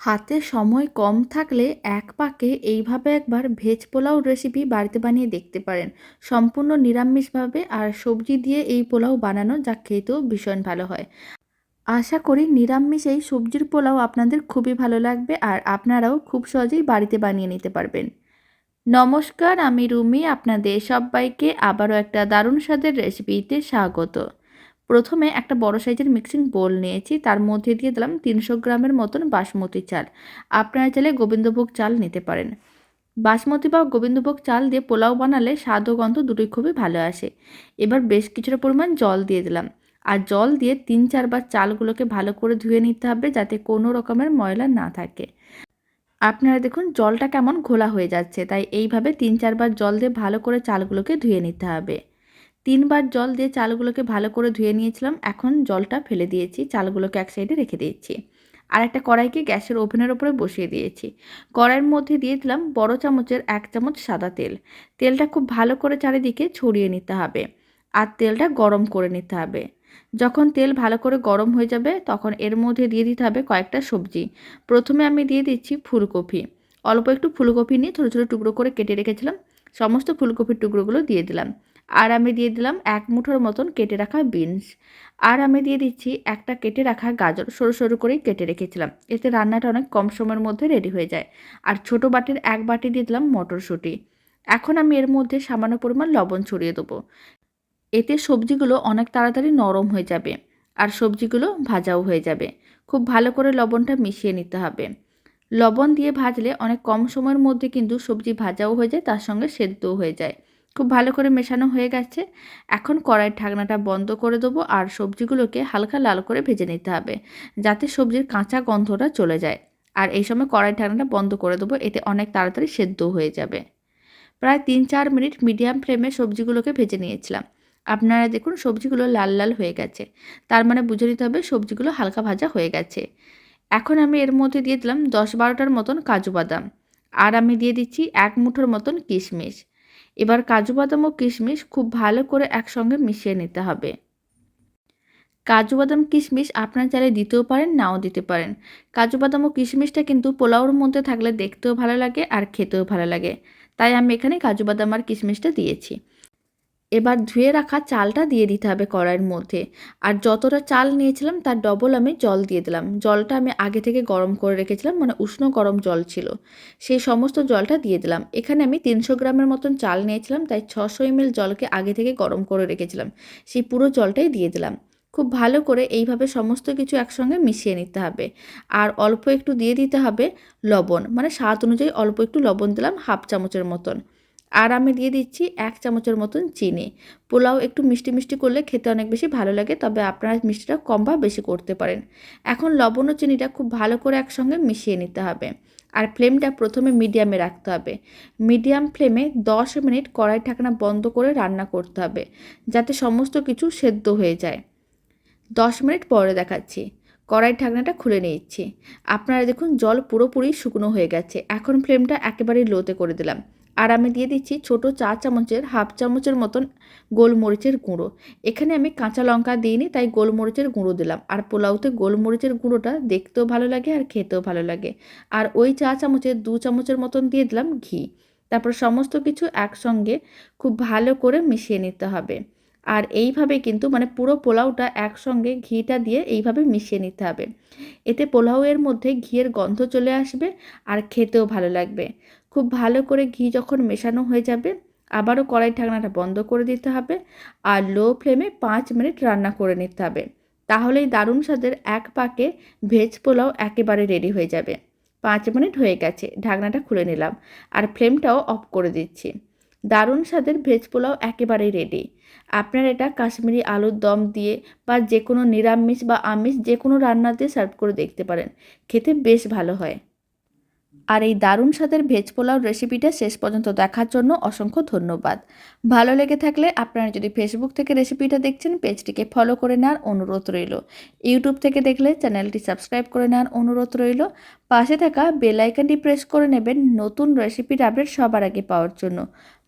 হাতে সময় কম থাকলে এক পাকে এইভাবে একবার ভেজ পোলাও রেসিপি বাড়িতে বানিয়ে দেখতে পারেন। সম্পূর্ণ নিরামিষভাবে আর সবজি দিয়ে এই পোলাও বানানো যা খেতেও ভীষণ ভালো হয়। আশা করি নিরামিষ এই সবজির পোলাও আপনাদের খুবই ভালো লাগবে আর আপনারাও খুব সহজেই বাড়িতে বানিয়ে নিতে পারবেন। নমস্কার, আমি রুমি, আপনাদের সবাইকে আবারও একটা দারুণ স্বাদের রেসিপিতে স্বাগত। প্রথমে একটা বড় সাইজের মিক্সিং বোল নিয়েছি, তার মধ্যে দিয়ে দিলাম তিনশো গ্রামের মতন বাসমতি চাল। আপনারা চাইলে গোবিন্দভোগ চাল নিতে পারেন। বাসমতি বা গোবিন্দভোগ চাল দিয়ে পোলাও বানালে স্বাদ ও গন্ধ দুটোই খুবই ভালো আসে। এবার বেশ কিছুটা পরিমাণ জল দিয়ে দিলাম। আর জল দিয়ে তিন চারবার চালগুলোকে ভালো করে ধুয়ে নিতে হবে যাতে কোনো রকমের ময়লা না থাকে। আপনারা দেখুন জলটা কেমন ঘোলা হয়ে যাচ্ছে, তাই এইভাবে তিন চারবার জল দিয়ে ভালো করে চালগুলোকে ধুয়ে নিতে হবে। তিনবার জল দিয়ে চালগুলোকে ভালো করে ধুয়ে নিয়েছিলাম। এখন জলটা ফেলে দিয়েছি, চালগুলোকে এক সাইডে রেখে দিয়েছি। আর একটা কড়াইকে গ্যাসের ওভেনের ওপরে বসিয়ে দিয়েছি। কড়াইয়ের মধ্যে দিয়ে দিলাম বড় চামচের এক চামচ সাদা তেল। তেলটা খুব ভালো করে চারিদিকে ছড়িয়ে নিতে হবে আর তেলটা গরম করে নিতে হবে। যখন তেল ভালো করে গরম হয়ে যাবে, তখন এর মধ্যে দিয়ে দিতে হবে কয়েকটা সবজি। প্রথমে আমি দিয়ে দিচ্ছি ফুলকপি। অল্প একটু ফুলকপি নিয়ে ছোটো ছোটো টুকরো করে কেটে রেখেছিলাম। সমস্ত ফুলকপির টুকরোগুলো দিয়ে দিলাম। আর আমি দিয়ে দিলাম এক মুঠোর মতন কেটে রাখা বিনস। আর আমি দিয়ে দিচ্ছি একটা কেটে রাখা গাজর। সরু সরু করেই কেটে রেখেছিলাম। এতে রান্নাটা অনেক কম সময়ের মধ্যে রেডি হয়ে যায়। আর ছোট বাটির এক বাটি দিয়ে দিলাম মটরশুঁটি। এখন আমি এর মধ্যে সামান্য পরিমাণ লবণ ছড়িয়ে দেবো। এতে সবজিগুলো অনেক তাড়াতাড়ি নরম হয়ে যাবে আর সবজিগুলো ভাজাও হয়ে যাবে। খুব ভালো করে লবণটা মিশিয়ে নিতে হবে। লবণ দিয়ে ভাজলে অনেক কম সময়ের মধ্যে কিন্তু সবজি ভাজাও হয়ে যায়, তার সঙ্গে সেদ্ধও হয়ে যায়। খুব ভালো করে মেশানো হয়ে গেছে। এখন কড়াইয়ের ঢাকনাটা বন্ধ করে দেবো আর সবজিগুলোকে হালকা লাল করে ভেজে নিতে হবে, যাতে সবজির কাঁচা গন্ধটা চলে যায়। আর এই সময় কড়াইয়ের ঢাকনাটা বন্ধ করে দেবো, এতে অনেক তাড়াতাড়ি সেদ্ধ হয়ে যাবে। প্রায় তিন চার মিনিট মিডিয়াম ফ্লেমে সবজিগুলোকে ভেজে নিয়েছিলাম। আপনারা দেখুন সবজিগুলো লাল লাল হয়ে গেছে। তার মানে বুঝে নিতে হবে সবজিগুলো হালকা ভাজা হয়ে গেছে। এখন আমি এর মধ্যে দিয়ে দিলাম দশ বারোটার মতন কাজু বাদাম। আর আমি দিয়ে দিচ্ছি এক মুঠোর মতন কিশমিশ। এবার কাজু, বাদাম ও কিশমিশ খুব ভালো করে একসঙ্গে মিশিয়ে নিতে হবে। কাজু, বাদাম, কিশমিশ আপনার চাইলে দিতেও পারেন, নাও দিতে পারেন। কাজু, বাদাম ও কিশমিশটা কিন্তু পোলাওর মধ্যে থাকলে দেখতেও ভালো লাগে আর খেতেও ভালো লাগে। তাই আমি এখানে কাজু, বাদাম আর কিশমিশটা দিয়েছি। এবার ধুয়ে রাখা চালটা দিয়ে দিতে হবে কড়াইয়ের মধ্যে। আর যতটা চাল নিয়েছিলাম তার ডবল আমি জল দিয়ে দিলাম। জলটা আমি আগে থেকে গরম করে রেখেছিলাম মানে উষ্ণ গরম জল ছিল। সেই সমস্ত জলটা দিয়ে দিলাম। এখানে আমি তিনশো গ্রামের মতন চাল নিয়েছিলাম, তাই ছশো এমএল জলকে আগে থেকে গরম করে রেখেছিলাম। সেই পুরো জলটাই দিয়ে দিলাম। খুব ভালো করে এইভাবে সমস্ত কিছু একসঙ্গে মিশিয়ে নিতে হবে। আর অল্প একটু দিয়ে দিতে হবে লবণ মানে স্বাদ অনুযায়ী অল্প একটু লবণ দিলাম, হাফ চামচের মতন। আর আমি দিয়ে দিচ্ছি এক চামচের মতন চিনি। পোলাও একটু মিষ্টি মিষ্টি করলে খেতে অনেক বেশি ভালো লাগে, তবে আপনারা মিষ্টিটা কম বা বেশি করতে পারেন। এখন লবণ ও চিনিটা খুব ভালো করে একসঙ্গে মিশিয়ে নিতে হবে। আর ফ্লেমটা প্রথমে মিডিয়ামে রাখতে হবে। মিডিয়াম ফ্লেমে দশ মিনিট কড়াই ঢাকনা বন্ধ করে রান্না করতে হবে, যাতে সমস্ত কিছু সেদ্ধ হয়ে যায়। দশ মিনিট পরে দেখাচ্ছি। কড়াই ঢাকনাটা খুলে নিচ্ছি। আপনারা দেখুন জল পুরোপুরি শুকনো হয়ে গেছে। এখন ফ্লেমটা একেবারেই লোতে করে দিলাম। আর আমি দিয়ে দিচ্ছি ছোট চা চামচের হাফ চামচের মতন গোলমরিচের গুঁড়ো। এখানে আমি কাঁচা লঙ্কা দিইনি, তাই গোলমরিচের গুঁড়ো দিলাম। আর পোলাওতে গোলমরিচের গুঁড়োটা দেখতেও ভালো লাগে আর খেতেও ভালো লাগে। আর ওই চা চামচের দু চামচের মতন দিয়ে দিলাম ঘি। তারপর সমস্ত কিছু একসঙ্গে খুব ভালো করে মিশিয়ে নিতে হবে। আর এইভাবে কিন্তু মানে পুরো পোলাওটা একসঙ্গে ঘিটা দিয়ে এইভাবে মিশিয়ে নিতে হবে। এতে পোলাওয়ের মধ্যে ঘিয়ের গন্ধ চলে আসবে আর খেতেও ভালো লাগবে। খুব ভালো করে ঘি যখন মেশানো হয়ে যাবে, আবারও কড়াই ঢাকনাটা বন্ধ করে দিতে হবে আর লো ফ্লেমে পাঁচ মিনিট রান্না করে নিতে হবে। তাহলেই দারুণ স্বাদের এক পাকে ভেজ পোলাও একেবারে রেডি হয়ে যাবে। পাঁচ মিনিট হয়ে গেছে, ঢাকনাটা খুলে নিলাম আর ফ্লেমটাও অফ করে দিচ্ছি। দারুণ স্বাদের ভেজ পোলাও একেবারেই রেডি আপনারা এটা কাশ্মীরি আলুর দম দিয়ে বা যে কোনো নিরামিষ বা আমিষ যে কোনো রান্না দিয়ে সার্ভ করে দেখতে পারেন। খেতে বেশ ভালো হয়। আর এই দারুণ স্বাদের ভেজ পোলাও রেসিপিটা শেষ পর্যন্ত দেখার জন্য অসংখ্য ধন্যবাদ। ভালো লেগে থাকলে আপনারা যদি ফেসবুক থেকে রেসিপিটা দেখছেন, পেজটিকে ফলো করে নেওয়ার অনুরোধ রইল। ইউটিউব থেকে দেখলে চ্যানেলটি সাবস্ক্রাইব করে নেওয়ার অনুরোধ রইল। পাশে থাকা বেল আইকনটি প্রেস করে নেবেন নতুন রেসিপির আপডেট সবার আগে পাওয়ার জন্য।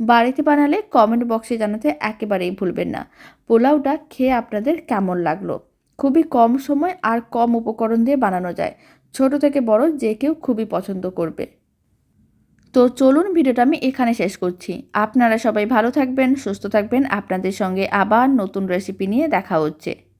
বাড়িতে বানালে কমেন্ট বক্সে জানাতে একেবারেই ভুলবেন না। পোলাওটা খেয়ে আপনাদের কেমন লাগল? খুবই কম সময় আর কম উপকরণ দিয়ে বানানো যায়। ছোট থেকে বড় যে কেউ খুবই পছন্দ করবে। তো চলুন ভিডিওটা আমি এখানে শেষ করছি। আপনারা সবাই ভালো থাকবেন, সুস্থ থাকবেন। আপনাদের সঙ্গে আবার নতুন রেসিপি নিয়ে দেখা হচ্ছে।